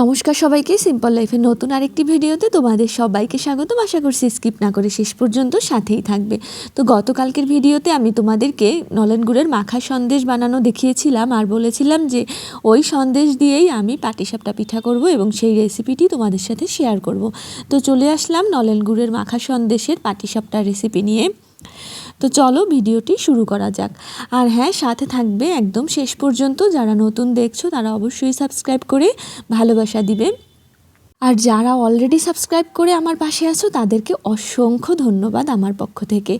নমস্কার সবাইকে সিম্পল লাইফের নতুন আরেকটি ভিডিওতে তোমাদের সবাইকে স্বাগতম। আশা করছি স্কিপ না করে শেষ পর্যন্ত সাথেই থাকবে। তো গতকালকের ভিডিওতে আমি তোমাদেরকে নলেন গুড়ের মাখা সন্দেশ বানানো দেখিয়েছিলাম আর বলেছিলাম যে ওই সন্দেশ দিয়েই আমি পাটিসাপটা পিঠা করব এবং সেই রেসিপিটি তোমাদের সাথে শেয়ার করব। তো চলে আসলাম নলেন গুড়ের মাখা সন্দেশের পাটিসাপটা রেসিপি নিয়ে। তো চলো ভিডিওটি শুরু করা যাক। আর হ্যাঁ সাথে থাকবে একদম শেষ পর্যন্ত যারা নতুন দেখছ, তারা অবশ্যই সাবস্ক্রাইব করে ভালোবাসা দিবে। আর যারা অলরেডি সাবস্ক্রাইব করে আমার পাশে আছো, তাদেরকে অসংখ্য ধন্যবাদ আমার পক্ষ থেকে।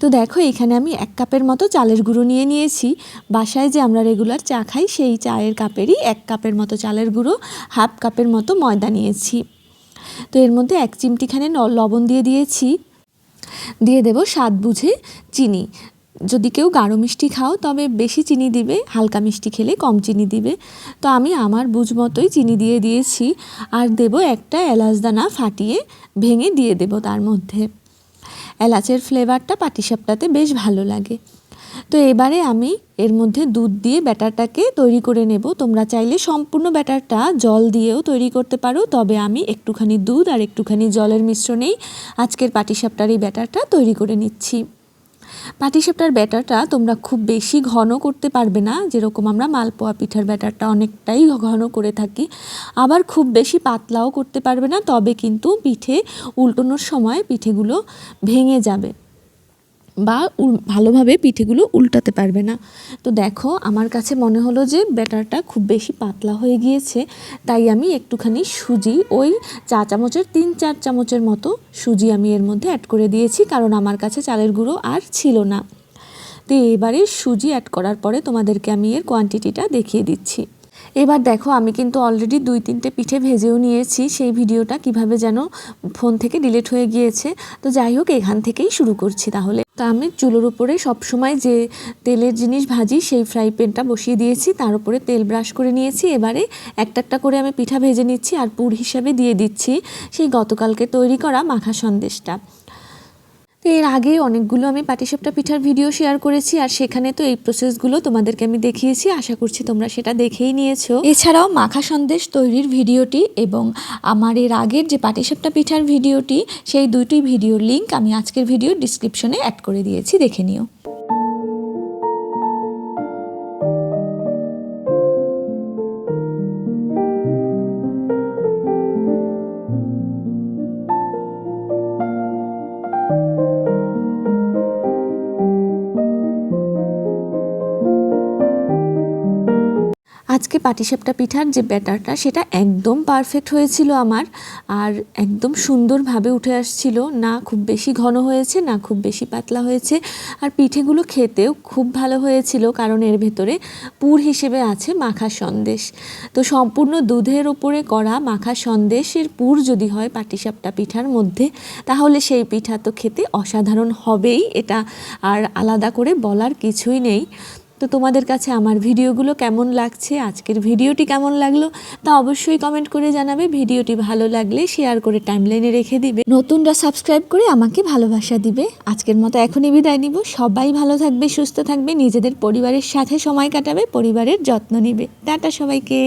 তো দেখো, এখানে আমি এক কাপের মতো চালের গুঁড়ো নিয়ে নিয়েছি। বাসায় যে আমরা রেগুলার চা খাই, সেই চায়ের কাপেরই এক কাপের মতো চালের গুঁড়ো, হাফ কাপের মতো ময়দা নিয়েছি। তো এর মধ্যে এক চিমটিখানে লবণ দিয়ে দিয়েছি। দিয়ে দেব স্বাদ বুঝে চিনি। যদি কেউ গাঢ় মিষ্টি খাও, তবে বেশি চিনি দিবে, হালকা মিষ্টি খেলে কম চিনি দিবে। তো আমি আমার বুঝ মতোই চিনি দিয়ে দিয়েছি আর দেব একটা এলাচ দানা ফাটিয়ে ভেঙে দিয়ে দেব তার মধ্যে। এলাচের ফ্লেভারটা পাটিসাপটাতে বেশ ভালো লাগে। তো এবারে আমি এর মধ্যে দুধ দিয়ে ব্যাটারটাকে তৈরি করে নেব। তোমরা চাইলে সম্পূর্ণ ব্যাটারটা জল দিয়েও তৈরি করতে পারো, তবে আমি একটুখানি দুধ আর একটুখানি জলের মিশ্রণেই আজকের পাটিসাপটার এই ব্যাটারটা তৈরি করে নিচ্ছি। পাটিসাপটার ব্যাটারটা তোমরা খুব বেশি ঘন করতে পারবে না, যেরকম আমরা মালপোয়া পিঠার ব্যাটারটা অনেকটাই ঘন করে থাকি। আবার খুব বেশি পাতলাও করতে পারবে না, তবে কিন্তু পিঠে উল্টোনোর সময় পিঠেগুলো ভেঙে যাবে। বা ভালোভাবে পিঠেগুলো উল্টাতে পারবে না। তো দেখো, আমার কাছে মনে হলো যে ব্যাটারটা খুব বেশি পাতলা হয়ে গিয়েছে, তাই আমি একটুখানি সুজি, ওই চা চামচের, তিন চার চামচের মতো সুজি আমি এর মধ্যে অ্যাড করে দিয়েছি, কারণ আমার কাছে চালের গুঁড়ো আর ছিল না। তো এবারে সুজি অ্যাড করার পরে তোমাদেরকে আমি এর কোয়ান্টিটিটা দেখিয়ে দিচ্ছি। এবার দেখো, আমি কিন্তু অলরেডি দুই, তিনটে পিঠে ভেজেও নিয়েছি, সেই ভিডিওটা কীভাবে যেন ফোন থেকে ডিলিট হয়ে গিয়েছে। তো যাই হোক, এখান থেকেই শুরু করছি তাহলে। তা আমি চুলোর উপরে সবসময় যে তেলের জিনিস ভাজি, সেই ফ্রাই প্যানটা বসিয়ে দিয়েছি। তার উপরে তেল ব্রাশ করে নিয়েছি। এবারে একটা একটা করে আমি পিঠা ভেজে নিচ্ছি আর পুর হিসাবে দিয়ে দিচ্ছি সেই গতকালকে তৈরি করা মাখা সন্দেশটা। এর আগে অনেকগুলো আমি পাটিসাপটা পিঠার ভিডিও শেয়ার করেছি, আর সেখানে তো এই প্রসেসগুলো তোমাদেরকে আমি দেখিয়েছি, আশা করছি তোমরা সেটা দেখেই নিয়েছো। এছাড়াও মাখা সন্দেশ তৈরির ভিডিওটি এবং আমার এর আগের যে পাটিসাপটা পিঠার ভিডিওটি সেই দুইটি ভিডিওর লিঙ্ক আমি আজকের ভিডিও ডিসক্রিপশনে অ্যাড করে দিয়েছি, দেখে নিও। আজকে পাটিসাপটা পিঠার যে ব্যাটারটা, সেটা একদম পারফেক্ট হয়েছিল আমার। আর একদম সুন্দরভাবে উঠে আসছিল। না খুব বেশি ঘন হয়েছে, না খুব বেশি পাতলা হয়েছে। আর পিঠেগুলো খেতেও খুব ভালো হয়েছিল, কারণ এর ভেতরে পুর হিসেবে আছে মাখা সন্দেশ। তো সম্পূর্ণ দুধের ওপরে করা মাখা সন্দেশের পুর যদি হয় পাটিসাপটা পিঠার মধ্যে, তাহলে সেই পিঠা তো খেতে অসাধারণ হবেই এটা। আর আলাদা করে বলার কিছুই নেই। তো তোমাদের কাছে আমার ভিডিওগুলো কেমন লাগছে, আজকের ভিডিওটি কেমন লাগল তা অবশ্যই কমেন্ট করে জানাবে। ভিডিওটি ভালো লাগলে শেয়ার করে টাইমলাইনে রেখে দিবে। নতুনরা সাবস্ক্রাইব করে আমাকে ভালোবাসা দিবে। আজকের মতো এখনই বিদায় নিব। সবাই ভালো থাকবে, সুস্থ থাকবে, নিজেদের পরিবারের সাথে সময় কাটাবে, পরিবারের যত্ন নিবে। টাটা সবাইকে।